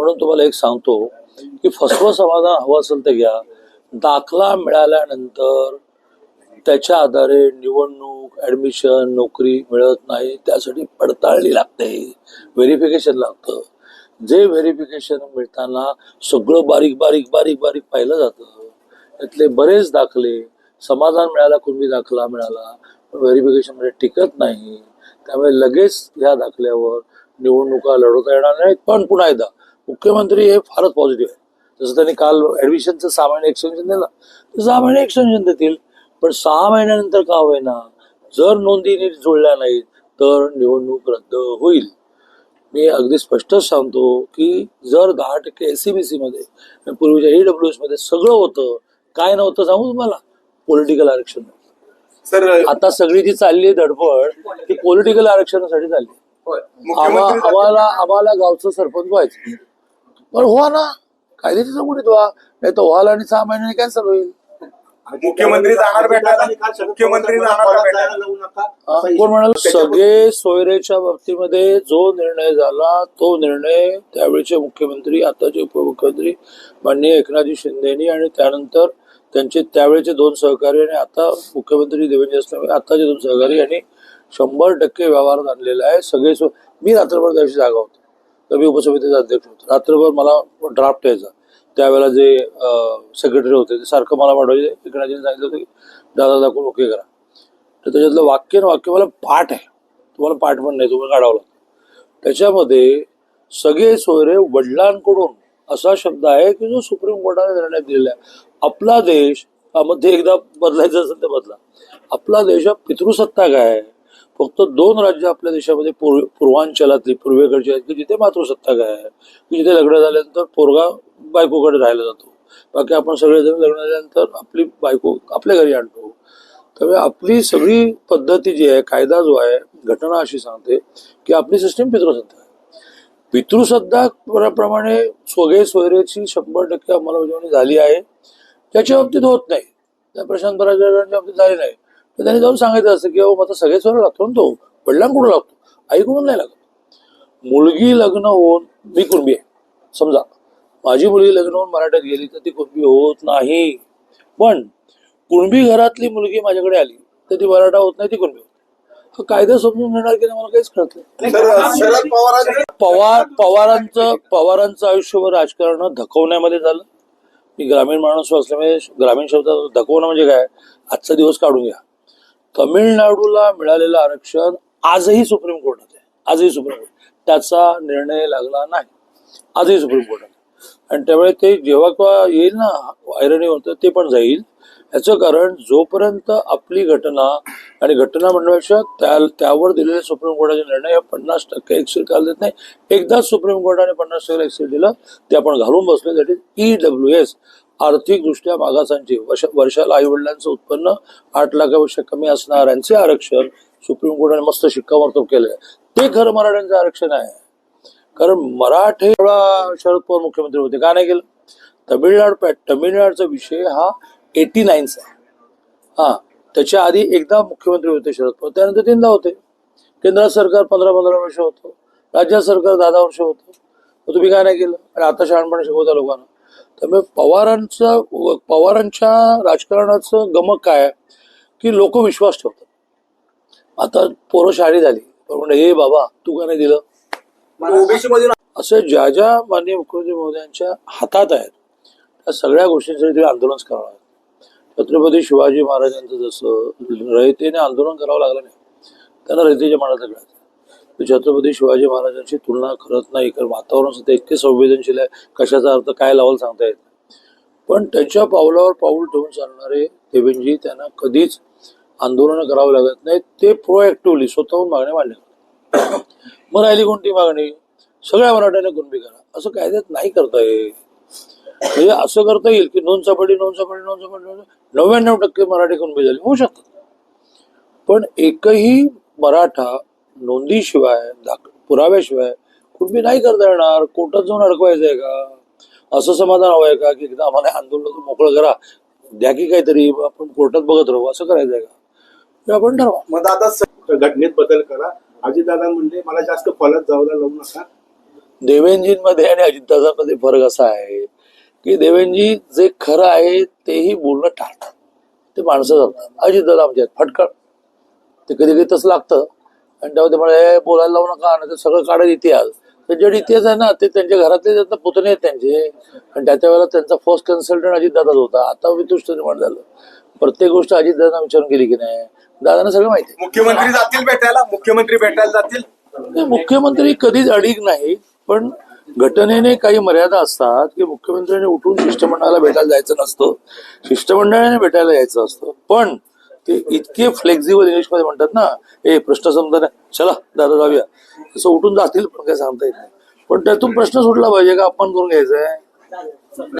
म्हणून तुम्हाला एक सांगतो की फसवं समाधान हवं असेल तर घ्या. दाखला मिळाल्यानंतर त्याच्या आधारे निवडणूक ऍडमिशन नोकरी मिळत नाही. त्यासाठी पडताळणी लागते. व्हेरिफिकेशन लागतं. जे व्हेरिफिकेशन मिळताना सगळं बारीक बारीक बारीक बारीक पाहिलं जातं. त्यातले बरेच दाखले समाधान मिळाला कुणबी दाखला मिळाला व्हेरिफिकेशनमध्ये टिकत नाही. त्यामुळे लगेच ह्या दाखल्यावर निवडणुका लढवता येणार नाहीत पण पुन्हा एकदा मुख्यमंत्री हे फारच पॉझिटिव्ह आहे जसं त्यांनी काल ऍडमिशनचं सहा महिने एक्सटेन्शन दिलं. तर सहा महिने एक्सटेन्शन देतील. पण सहा महिन्यानंतर का होईना? जर नोंदी नीट जुळल्या नाहीत तर निवडणूक रद्द होईल. मी अगदी स्पष्टच सांगतो की जर दहा टक्के एस सी बी मध्ये पूर्वीच्या ईडब्ल्यू मध्ये सगळं होतं काय नव्हतं सांगू तुम्हाला? पॉलिटिकल आरक्षण. सर आता सगळी जी चालली आहे धडपड ती पॉलिटिकल आरक्षणासाठी चालली आम्हाला आम्हाला गावचं सरपंच व्हायचं. पण व्हा ना कायद्याची चौकटीत व्हा. नाही तर व्हाल आणि सहा महिन्याने कॅन्सल होईल. मुख्यमंत्री जाणार भेटायला मुख्यमंत्री जाणार भेटायला हा, कोण म्हणाल? सगळे सोयरेच्या बाबतीमध्ये जो निर्णय झाला तो निर्णय त्यावेळेचे मुख्यमंत्री आताचे उपमुख्यमंत्री माननीय एकनाथजी शिंदेनी आणि त्यानंतर त्यांचे त्यावेळेचे दोन सहकारी आणि आता मुख्यमंत्री देवेंद्र फडणवीस आताचे दोन सहकारी यांनी शंभर टक्के व्यवहारात आणलेला आहे. सगळे मी रात्रभर त्या दिवशी जागा होतो. मी उपसमितीचा अध्यक्ष होतो. रात्रभर मला ड्राफ्ट यायचा. त्यावेळेला जे सेक्रेटरी होते ते सारखं मला वाढवायचे. एकनाथजीने सांगितलं होतं की दादा दाखवून ओके करा. तर त्याच्यातलं वाक्य न वाक्य मला पाठ आहे. तुम्हाला पाठ पण नाही तुम्हाला काढावं लागतं. त्याच्यामध्ये सगळे सोयरे वडिलांकडून असा शब्द आहे की जो सुप्रीम कोर्टाने निर्णय दिलेला आहे. आपला देश हा मध्ये एकदा बदलायचं असेल तर बदला. आपला देश हा पितृसत्ता काय आहे. फक्त दोन राज्य आपल्या देशामध्ये पूर्व पूर्वांचलातली पूर्वेकडची आहेत की जिथे मातृसत्ताक आहे की जिथे लग्न झाल्यानंतर पोरगा बायकोकडे राहायला जातो. बाकी आपण सगळेजण लग्न झाल्यानंतर आपली बायको आपल्या घरी आणतो. त्यामुळे आपली सगळी पद्धती जी आहे कायदा जो आहे घटना अशी सांगते की आपली सिस्टीम पितृसत्ता आहे. पितृसत्ता प्रमाणे स्वगे स्वैरेची शंभर टक्के अंमलबजावणी झाली आहे. त्याच्या बाबतीत होत नाही. त्या प्रशांत बराजांच्या बाबतीत झाली नाही. तर त्यांनी जाऊन सांगायचं असं की अहो आता सगळे सोयरे लागतो ना तो. वडिलांकडून लागतो. आईकडून नाही लागत. मुलगी लग्न होऊन मी कुणबी आहे. समजा माझी मुलगी लग्न होऊन मराठ्यात गेली तर ती कुणबी होत नाही. पण कुणबी घरातली मुलगी माझ्याकडे आली तर ती मराठा होत नाही ती कुणबी होत हा कायदा समजून घेणार की नाही मला काहीच कळत नाही. पवार पवारांचं पवारांचं आयुष्यभर राजकारण धकवण्यामध्ये झालं. मी ग्रामीण माणूस असल्यामुळे ग्रामीण शब्दात धकवणं म्हणजे काय? आजचा दिवस काढून घ्या. तमिळनाडूला मिळालेलं आरक्षण आजही सुप्रीम कोर्टात आहे. आजही सुप्रीम कोर्ट. त्याचा निर्णय लागला नाही. आजही सुप्रीम कोर्टात आणि त्यामुळे ते जेव्हा केव्हा येईल ना ऐरणी होतं ते पण जाईल. याचं कारण जोपर्यंत आपली घटना आणि घटना म्हणण्यापेक्षा त्या त्यावर दिलेले सुप्रीम कोर्टाचे निर्णय हे पन्नास टक्के एक्सेल काल देत नाही. एकदाच सुप्रीम कोर्टाने पन्नास टक्के एक्सेल दिलं ते आपण घालून बसले that is E W S आर्थिकदृष्ट्या मागासांची वर्ष वर्षाला आई वडिलांचं उत्पन्न आठ लाखापेक्षा कमी असणाऱ्यांचे आरक्षण सुप्रीम कोर्टाने मस्त शिक्कामोर्तब केलंय. ते खरं मराठ्यांचं आरक्षण आहे. कारण मराठे वेळा शरद पवार मुख्यमंत्री होते का नाही केलं? तमिळनाडू तमिळनाडूचा विषय हा एटी नाईनचा आहे. हा त्याच्या आधी एकदा मुख्यमंत्री होते शरद पवार त्यानंतर तीनदा होते. केंद्र सरकार पंधरा पंधरा वर्ष होतं राज्य सरकार दहा दहा वर्ष होतं. तुम्ही काय नाही केलं? आणि आता शहाणपणे शिकवता लोकांना. त्यामुळे पवारांचं पवारांच्या राजकारणाचं गमक काय आहे? की लोक विश्वास ठेवतात. आता पोरं शाळी झाली पण म्हणलं हे बाबा तू का नाही दिलं? ओबीसी मध्ये असं ज्या ज्या माननीय मुख्यमंत्री महोदयांच्या हातात आहेत त्या सगळ्या गोष्टींसाठी ते आंदोलन करावं लागलं. छत्रपती शिवाजी महाराजांचं जसं रयतेने आंदोलन करावं लागलं नाही त्यांना रयतेच्या मनात तर छत्रपती शिवाजी महाराजांची तुलना करत नाही कारण वातावरण सुद्धा इतके संवेदनशील आहे कशाचा अर्थ काय लावल सांगता येत नाही. पण त्यांच्या पावलावर पाऊल ठेवून चालणारे देवेंजी त्यांना कधीच आंदोलन करावं लागत नाही ते प्रोएक्टिव्हली स्वतःहून मागण्या मांडल्या मग राहिली कोणती मागणी? सगळ्या मराठ्याने कुणबी करा. असं कायद्यात नाही करता येईल म्हणजे असं करता येईल की नोंद सापडी नोंद सापडी नोंद सापडी नव्याण्णव टक्के मराठी कुणबी झाली. होऊ शकतात. पण एकही मराठा नोंदीशिवाय दाख पुराव्याशिवाय कुणबी नाही करता येणार. कोर्टात जाऊन अडकवायचं आहे का? असं समाधान हवं आहे का की एकदा आम्हाला आंदोलन मोकळं करा? द्या की काहीतरी आपण कोर्टात बघत राहू. असं करायचं आहे का? आपण ठरवा. मग आता घटनेत बदल करा. अजितदादा म्हणले मला जास्त फलत जायला लावू नका. देवेंजींमध्ये आणि अजितदादांमध्ये फरक असा आहे की देवेंजी जे खरं आहे तेही बोलणं टाळतात. ते माणसं जातात अजितदादा आमच्या आहेत, फटकळ. ते कधी कधी तसं लागतं. आणि त्यामध्ये मला बोलायला लावू नका आणि ते सगळं काढत इतिहास. त्यांच्याकडे इतिहास आहे ना ते त्यांच्या घरातले त्यांना पुतणे आहेत त्यांचे. आणि त्याच्या वेळेला त्यांचा फर्स्ट कन्सल्टंट अजितदादाच होता. आता वितुष्ट निर्माण झालं. प्रत्येक गोष्ट अजितदादा विचारून गेली की नाही? दादांना सगळं माहिती आहे. मुख्यमंत्री जातील भेटायला मुख्यमंत्री भेटायला जातील? नाही, मुख्यमंत्री कधीच अडीक नाही पण घटनेने काही मर्यादा असतात की मुख्यमंत्र्यांनी उठून शिष्टमंडळाला भेटायला जायचं नसतं. शिष्टमंडळाने भेटायला यायचं असतं. पण ते इतके फ्लेक्झिबल इंग्लिशमध्ये म्हणतात ना ए प्रश्न समजा नाही. चला दादा जाऊया. तसं उठून जातील पण काय सांगता येत नाही. पण त्यातून प्रश्न सुटला पाहिजे का अपमान करून घ्यायचा आहे